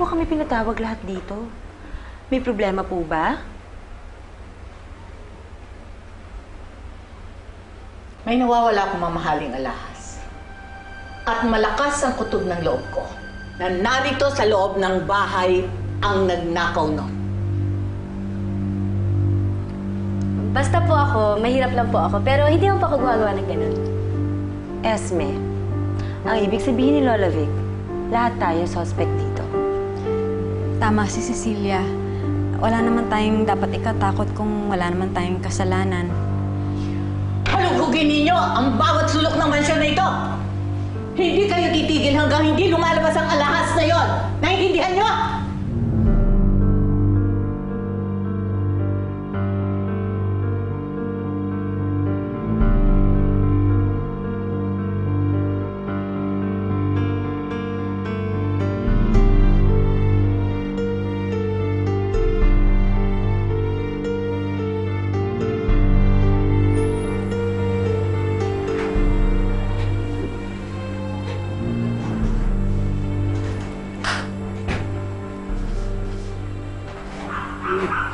po kami pinatawag lahat dito? May problema po ba? May nawawala akong mamahaling alahas. At malakas ang kutob ng loob ko na narito sa loob ng bahay ang nagnakaw nun. Basta po ako, mahirap lang po ako, pero hindi mo pa ako gumagawa ng ganun. Esme, ang ibig sabihin ni Lola Vic, lahat tayo suspect dito. Tama si Cecilia. Wala naman tayong dapat ikatakot kung wala naman tayong kasalanan. Halugugin ninyo ang bawat sulok ng mansyon na ito! Hindi kayo titigil hanggang hindi lumalabas ang alahas na yon. Naintindihan nyo?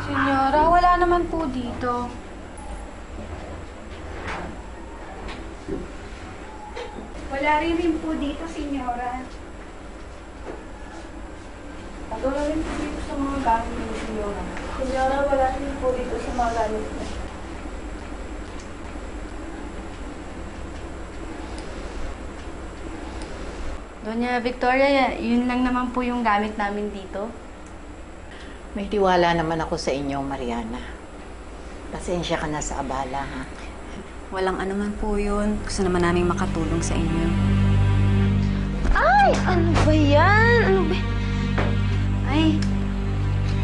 Senyora, wala naman po dito. Wala rin rin po dito, senyora. Wala rin po dito sa mga gamit ni Senyora. Senyora, wala rin po dito sa mga gamit niya. Doña Victoria, yun lang naman po yung gamit namin dito. May tiwala naman ako sa inyo, Mariana. Pasensya ka na sa abala, ha? Walang anuman po yun. Gusto naman namin makatulong sa inyo. Ay! Ano ba yan? Ano ba? Ay,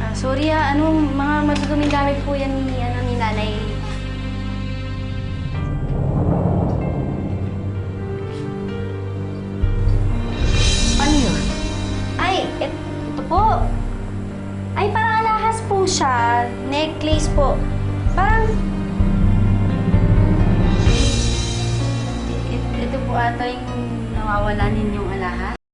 ah, sorry ah, ano, mga maduduming gamit po yan ni, ano, ni nanay. Ano yun? Ay, et, ito po. Ay, parang alahas po siya. Necklace po. Parang... It, ito po ata yung nawawala ni